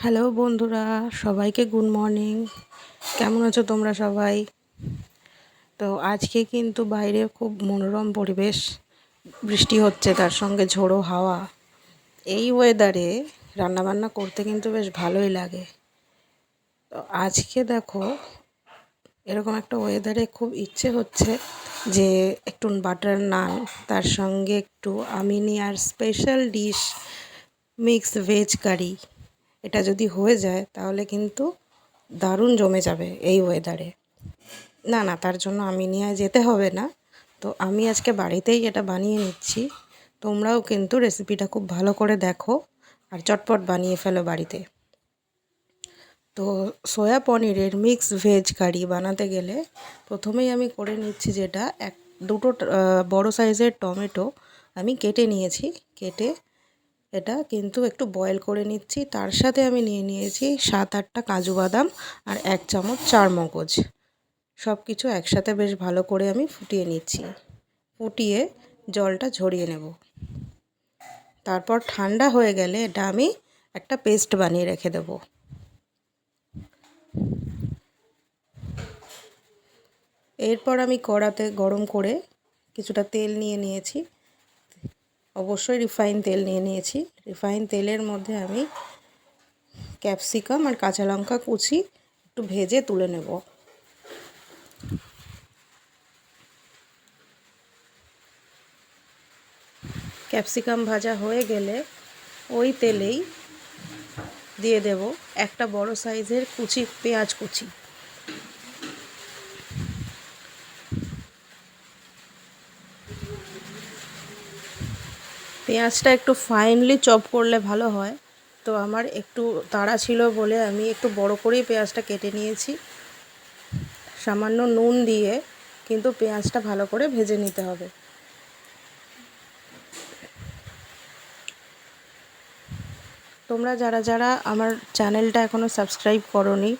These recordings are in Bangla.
হ্যালো বন্ধুরা, সবাইকে গুড মর্নিং। কেমন আছো তোমরা সবাই? তো আজকে কিন্তু বাইরে খুব মনোরম পরিবেশ, বৃষ্টি হচ্ছে, তার সঙ্গে ঝোড়ো হাওয়া। এই ওয়েদারে রান্নাবান্না করতে কিন্তু বেশ ভালোই লাগে। তো আজকে দেখো, এরকম একটা ওয়েদারে খুব ইচ্ছে হচ্ছে যে একটু বাটার নান তার সঙ্গে একটু আমিনি আর special dish mix veg curry এটা যদি হয়ে যায়, তাহলে কিন্তু দারুণ জমে যাবে এই ওয়েদারে না না, তার জন্য আমি নিয়ে যেতে হবে না। তো আমি আজকে বাড়িতেই এটা বানিয়ে নিচ্ছি। তোমরাও কিন্তু রেসিপিটা খুব ভালো করে দেখো আর চটপট বানিয়ে ফেলো বাড়িতে। তো সয়া পনিরের মিক্স ভেজ কারি বানাতে গেলে প্রথমেই আমি করে নিচ্ছি যেটা, এক, দুটো বড় সাইজের টমেটো আমি কেটে নিয়েছি। কেটে এটা কিন্তু একটু বয়েল করে নিচ্ছি। তার সাথে আমি নিয়ে নিয়েছি সাত আটটা কাজু বাদাম আর এক চামচ চার মগজ সব কিছু একসাথে বেশ ভালো করে আমি ফুটিয়ে নিচ্ছি। ফুটিয়ে জলটা ঝরিয়ে নেব। তারপর ঠান্ডা হয়ে গেলে এটা আমি একটা পেস্ট বানিয়ে রেখে দেব। এরপর আমি কড়াতে গরম করে কিছুটা তেল নিয়ে নিয়েছি। অবশ্যই রিফাইন তেল নিয়ে নিয়েছি। রিফাইন তেলের মধ্যে আমি ক্যাপসিকাম আর কাঁচা লঙ্কা কুচি একটু ভেজে তুলে নেব। ক্যাপসিকাম ভাজা হয়ে গেলে ওই তেলেই দিয়ে দেব একটা বড় সাইজের কুচি, পেঁয়াজ কুচি। পেঁয়াজটা একটু ফাইনলি চপ করলে ভালো হয়। তো আমার একটু তাড়া ছিল বলে আমি একটু বড় করেই পেঁয়াজটা কেটে নিয়েছি। সামান্য নুন দিয়ে কিন্তু পেঁয়াজটা ভালো করে ভেজে নিতে হবে। তোমরা যারা যারা আমার চ্যানেলটা এখনও সাবস্ক্রাইব করনি,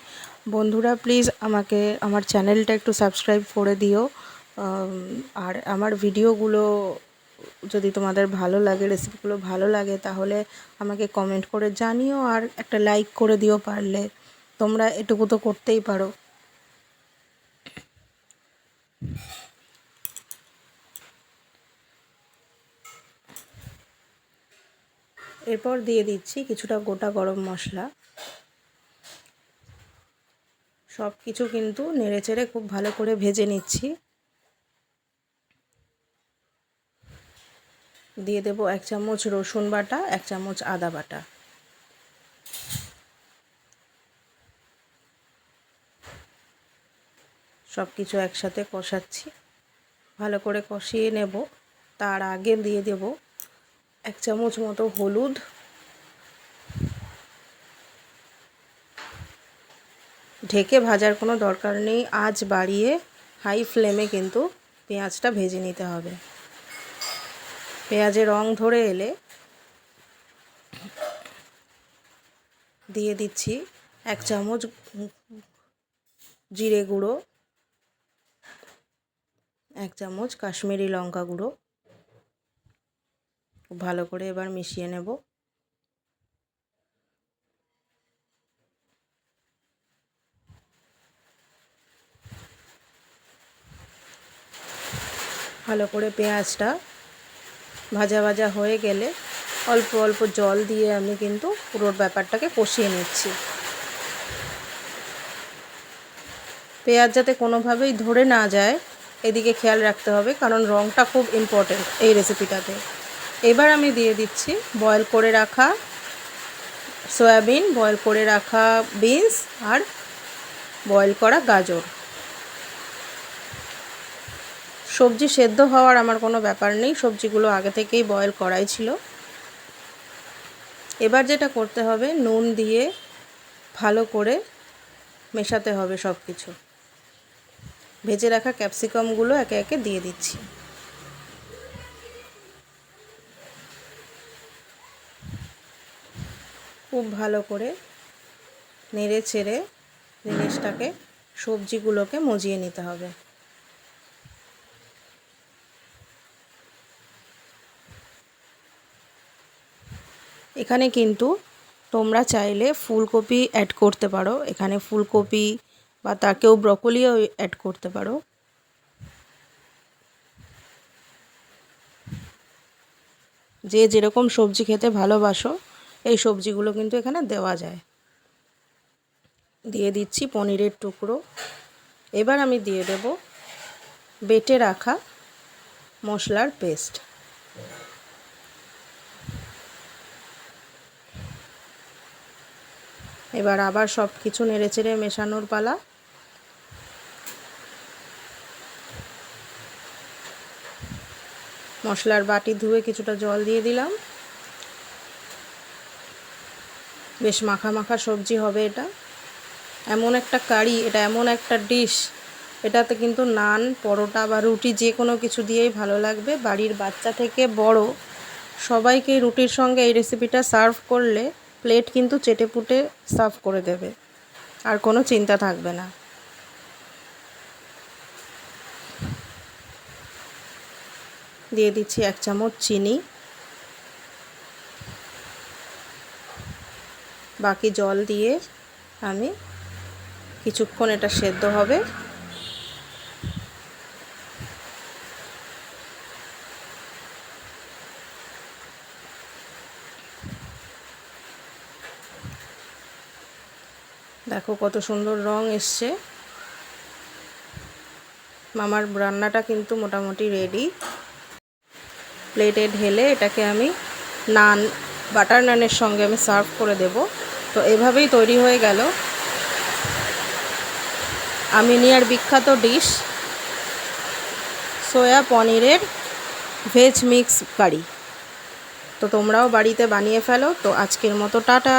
বন্ধুরা প্লিজ আমাকে, আমার চ্যানেলটা একটু সাবস্ক্রাইব করে দিও। আর আমার ভিডিওগুলো যদি তোমাদের ভালো লাগে রেসিপিগুলো ভালো লাগে, তাহলে আমাকে কমেন্ট করে জানিও আর একটা লাইক করে দিও পারলে। তোমরা এটুকু তো করতেই পারো। এরপর দিয়ে দিচ্ছি কিছুটা গোটা গরম মশলা। সব কিছু কিন্তু নেড়ে চেড়ে খুব ভালো করে ভেজে নিচ্ছি। দিয়ে দেব এক চামচ রসুন বাটা, এক চামচ আদা বাটা। সব কিছু একসাথে কষাচ্ছি। ভালো করে কষিয়ে নেব। তার আগে দিয়ে দেব এক চামচ মতো হলুদ। ঢেকে ভাজার কোনো দরকার নেই। আজ বাড়িয়ে হাই ফ্লেমে কিন্তু পেঁয়াজটা ভেজে নিতে হবে। পেঁয়াজের রং ধরে এলে দিয়ে দিচ্ছি এক চামচ জিরে গুঁড়ো, এক চামচ কাশ্মীরি লঙ্কা গুঁড়ো। ভালো করে এবার মিশিয়ে নেব। ভালো করে পেঁয়াজটা ভাজা ভাজা হয়ে গেলে অল্প অল্প জল দিয়ে আমি কিন্তু পুরো ব্যাপারটাকে কষিয়ে নিচ্ছি। পেঁয়াজ যাতে কোনোভাবেই ধরে না যায়, এদিকে খেয়াল রাখতে হবে কারণ রঙটা খুব ইম্পর্টেন্ট এই রেসিপিটাতে এবার আমি দিয়ে দিচ্ছি বয়েল করে রাখা সয়াবিন বয়েল করে রাখা বিনস আর বয়েল করা গাজর। সবজি সেদ্ধ হওয়ার আমার কোনো ব্যাপার নেই। সবজিগুলো আগে থেকেই বয়েল করাই ছিল। এবার যেটা করতে হবে, নুন দিয়ে ভালো করে মেশাতে হবে সব কিছু ভেজে রাখা ক্যাপসিকামগুলো একে একে দিয়ে দিচ্ছি। খুব ভালো করে নেড়ে ছেড়ে জিনিসটাকে, সবজিগুলোকে মজিয়ে নিতে হবে। এখানে কিন্তু তোমরা চাইলে ফুলকপি অ্যাড করতে পারো। এখানে ফুলকপি বা তা কেউ ব্রকলিও অ্যাড করতে পারো। যে যেরকম সবজি খেতে ভালোবাসো, এই সবজিগুলো কিন্তু এখানে দেওয়া যায়। দিয়ে দিচ্ছি পনিরের টুকরো। এবার আমি দিয়ে দেব বেটে রাখা মশলার পেস্ট এবার আবার সব কিছু নেড়েচেড়ে মেশানোর পালা। মশলার বাটি ধুয়ে কিছুটা জল দিয়ে দিলাম। বেশ মাখা মাখা সবজি হবে এটা। এমন একটা কারি, এটা এমন একটা ডিশ, এটাতে কিন্তু নান, পরোটা বা রুটি যে কোনো কিছু দিয়েই ভালো লাগবে। বাড়ির বাচ্চা থেকে বড় সবাইকে রুটির সঙ্গে এই রেসিপিটা সার্ভ করলে প্লেট কিন্তু চেটে পুটে সার্ভ করে দেবে। আর কোনো চিন্তা থাকবে না। দিয়ে দিচ্ছি এক চামচ চিনি। বাকি জল দিয়ে আমি কিছুক্ষণ এটা সেদ্ধ হবে। দেখো কত সুন্দর রং এসছে। মামার রান্নাটা কিন্তু মোটামুটি রেডি প্লেটে ঢেলে এটাকে আমি নান বাটার নানের সঙ্গে আমি সার্ভ করে দেব। তো এভাবেই তৈরি হয়ে গেল। আমিনিয়ার বিখ্যাত ডিশ সোয়া পনিরের ভেজ মিক্স কারি তো তোমরাও বাড়িতে বানিয়ে ফেলো। তো আজকের মতো টাটা।